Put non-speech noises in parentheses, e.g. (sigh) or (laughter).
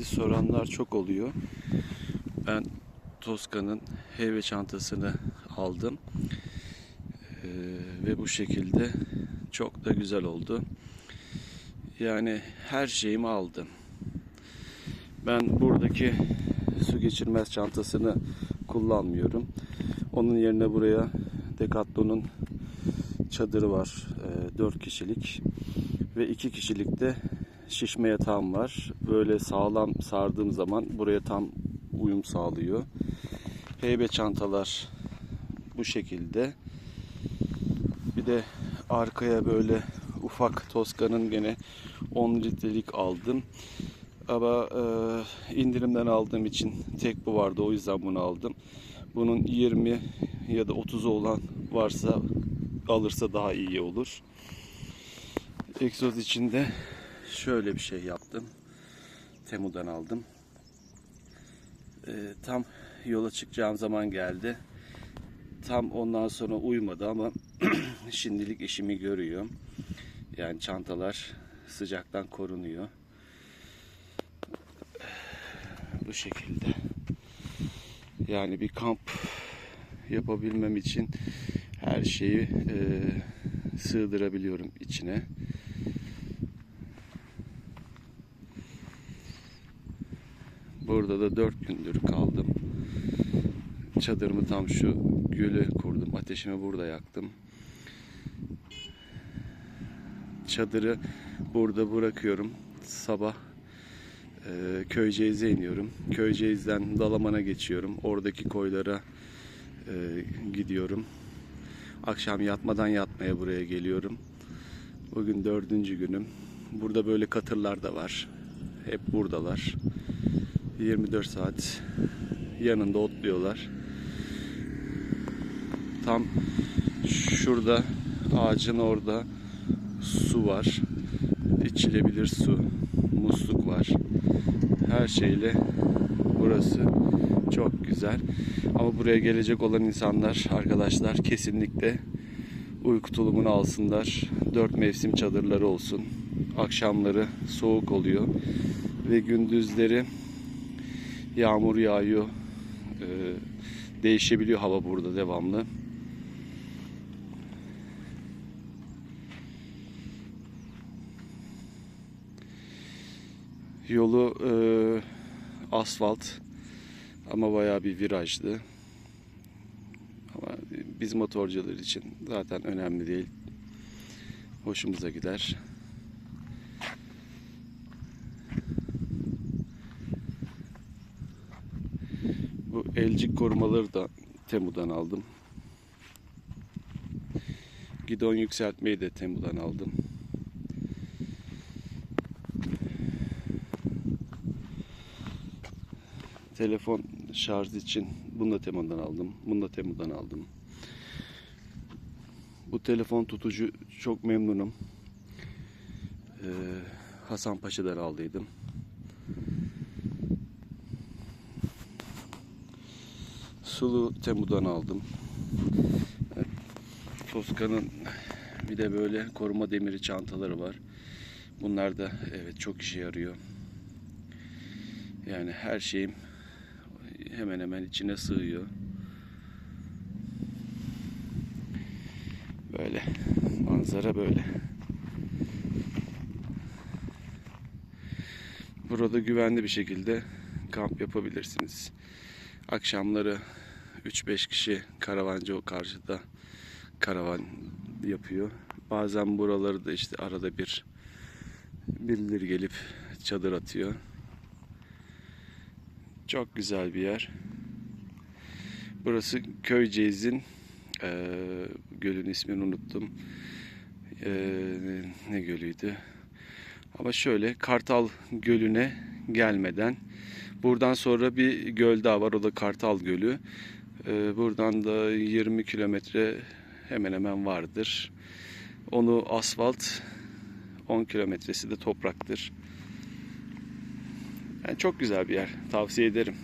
Şimdi soranlar çok oluyor. Ben Toska'nın heybe çantasını aldım. Ee, ve bu şekilde çok da güzel oldu. Yani her şeyimi aldım. Ben buradaki su geçirmez çantasını kullanmıyorum. Onun yerine buraya Decathlon'un çadırı var. 4 kişilik ve 2 kişilik de şişme yatağım var. Böyle sağlam sardığım zaman buraya tam uyum sağlıyor. Heybe çantalar bu şekilde. Bir de arkaya böyle ufak Toska'nın gene 10 litrelik aldım. Ama e, indirimden aldığım için tek bu vardı o yüzden bunu aldım. Bunun 20 ya da 30'u olan varsa alırsa daha iyi olur. Egzoz içinde şöyle bir şey yaptım. Temu'dan aldım. E, tam yola çıkacağım zaman geldi. Tam ondan sonra uymadı ama (clears throat) şimdilik işimi görüyor. Yani çantalar sıcaktan korunuyor. Bu şekilde. Yani bir kamp yapabilmem için her şeyi e, sığdırabiliyorum içine. Burada da dört gündür kaldım. Çadırımı tam şu göle kurdum. Ateşimi burada yaktım. Çadırı burada bırakıyorum. Sabah e, Köyceğiz'e iniyorum. Köyceğiz'den Dalaman'a geçiyorum. Oradaki koylara e, gidiyorum. Akşam yatmadan yatmaya buraya geliyorum. Bugün dördüncü günüm. Burada böyle katırlar da var. Hep buradalar. 24 saat yanında otluyorlar. Tam şurada ağacın orada su var. İçilebilir su. Musluk var. Her şeyle burası çok güzel. Ama buraya gelecek olan insanlar, arkadaşlar kesinlikle uyku tulumunu alsınlar. Dört mevsim çadırları olsun. Akşamları soğuk oluyor ve gündüzleri yağmur yağıyor. Ee, değişebiliyor hava burada devamlı. Yolu e, asfalt ama bayağı bir virajlı. Ama biz motorcular için zaten önemli değil. Hoşumuza gider. Bu elcik korumaları da Temu'dan aldım. Gidon yükseltmeyi de Temu'dan aldım. Telefon şarj için bunu da Temu'dan aldım. Bunu da Temu'dan aldım. Bu telefon tutucu çok memnunum. Ee, Hasan Paşa'dan aldıydım. Sulu Temu'dan aldım. Toska'nın bir de böyle koruma demiri çantaları var. Bunlar da evet çok işe yarıyor. Yani her şeyim hemen hemen içine sığıyor. Böyle manzara böyle. Burada güvenli bir şekilde kamp yapabilirsiniz. Akşamları 3-5 kişi karavancı o karşıda karavan yapıyor. Bazen buraları da işte arada bir birileri gelip çadır atıyor. Çok güzel bir yer. Burası Köyceğiz'in e, gölün ismini unuttum. E, ne gölüydü? Ama şöyle Kartal Gölü'ne gelmeden buradan sonra bir göl daha var. O da Kartal Gölü. E, buradan da 20 kilometre hemen hemen vardır. Onu asfalt 10 kilometresi de topraktır. Yani çok güzel bir yer. Tavsiye ederim.